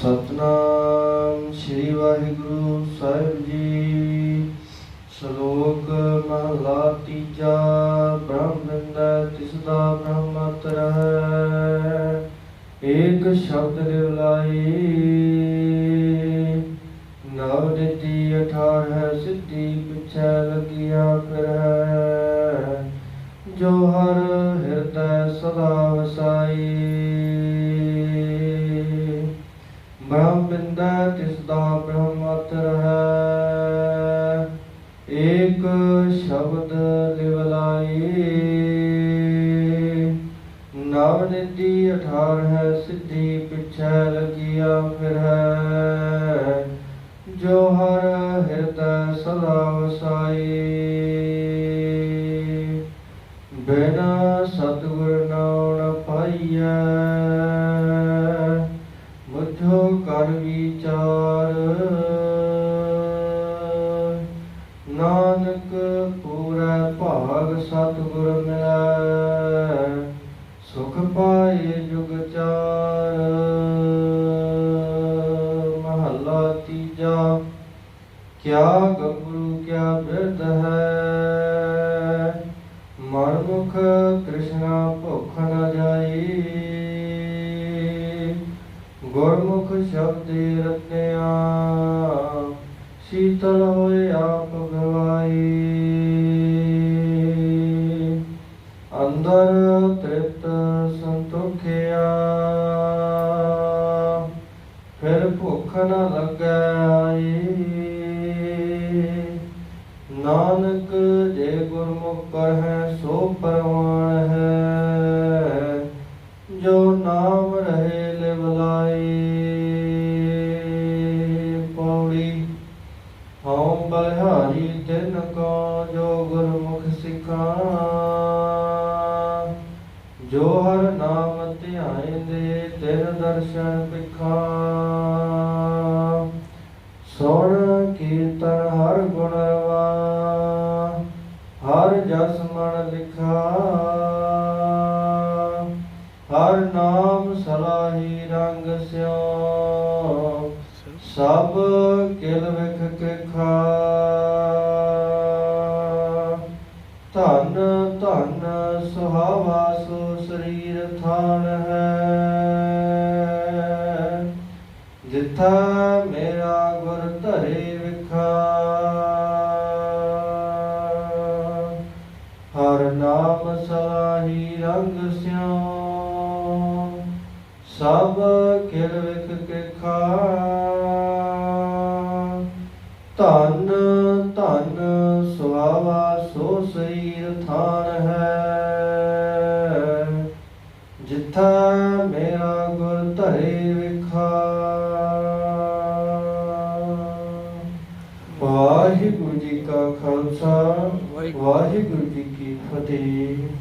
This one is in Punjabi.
ਸਤਨਾਮ ਸ੍ਰੀ ਵਾਹਿਗੁਰੂ ਸਾਹਿਬ ਜੀ। ਸ਼ਲੋਕ ਮਹਲਾ ਤੀਜਾ ਬ੍ਰਹਮ ਬਿੰਦਾ ਬ੍ਰਹਮਤਰ ਹੈ। ਏਕ ਸ਼ਬਦ ਲਿਵਲਾਈ। ਨਵ ਨਿਤੀ ਅਠਾਰ ਹੈ ਸਿੱਧੀ ਪਿਛੈ ਲਗਿਆ ਫਿਰ ਜੋ ਹਰ ਹਿਰਦੈ ਸਦਾ ਵਸਾਈ। ਬਿੰਦਾ ਤਿਸ ਦਾ ਹੈ ਏਕ ਸ਼ਬਦ ਲਿਵਲਾਈ ਨਵ ਨਿਧੀ ਅਠਾਰ ਹੈ, ਸਿੱਧੀ ਪਿਛੈ ਲਗਿਆ ਫਿਰ ਹੈ। ਜੋ ਹਰ ਹਿਰਦੈ ਸਦਾ ਵਸਾਈ। ਬਿਨਾ ਸਤਿਗੁਰ ਨਾਮ ਨ ਪਾਈਐ। ਮੁਝੋ ਕਰ ਵਿਚਾਰ ਨਾਨਕ ਪੂਰਾ ਭਾਗ ਸਤਿਗੁਰ ਮਿਲੈ, ਸੁਖ ਪਾਏ ਜੁਗ ਚਾਰ। ਮਹੱਲਾ ਤੀਜਾ, ਕਿਆ ਗੱਭਰੂ ਕਿਆ ਬਿਰਧ ਹੈ? ਮਨਮੁਖ ਕ੍ਰਿਸ਼ਨਾ ਭੁੱਖ ਨ ਜਾਈ। ਗੁਰਮੁਖ ਸ਼ਬਦੇ ਰਤਿਆ ਸ਼ੀਤਲ ਹੋਏ ਆਪ ਗਵਾਈ ਅੰਦਰ ਤ੍ਰਿਪਤ ਸੰਤੋਖਿਆ। ਫਿਰ ਭੁੱਖ ਨ ਲੱਗੈ ਜੋ ਹਰ ਨਾਮ ਧਿਆਏ ਦੇ, ਤਿਨ ਦਰਸ਼ਨ ਪਿਖਾ ਸੁਣ ਕੀਰਤਨ ਹਰ ਗੁਣ ਰਵਾ, ਹਰ ਜਸ ਮਨ ਲਿਖਾ। ਹਰ ਨਾਮ ਸਲਾਹੀ ਰੰਗ ਸਿਓ, ਸਭ ਕਿਲ ਵਿਖ ਕੇ ਖਾ। ਸੁਹਾਵਾ ਸੋ ਸਰੀਰ ਥਾਨ ਹੈ। ਜਿਥਾ ਮੇਰਾ ਗੁਰ ਧਰੇ ਵਿਖਾ। ਹਰ ਨਾਮ ਸਲਾਹੀ ਰੰਗ ਸਿਓ ਸਭ ਕਿਲ ਵਿਖ ਕੇ ਖਾ। ਧਨ ਧਨ ਸੁਹਾਵਾ ਸੋ ਸਰੀਰ ਥਾਨ ਜਿਥਾ ਮੇਰਾ ਗੁਰ ਧਰੇ ਵਿਖਾ। ਵਾਹਿਗੁਰੂ ਜੀ ਕਾ ਖਾਲਸਾ ਵਾਹਿਗੁਰੂ ਜੀ ਕੀ ਫਤਿਹ।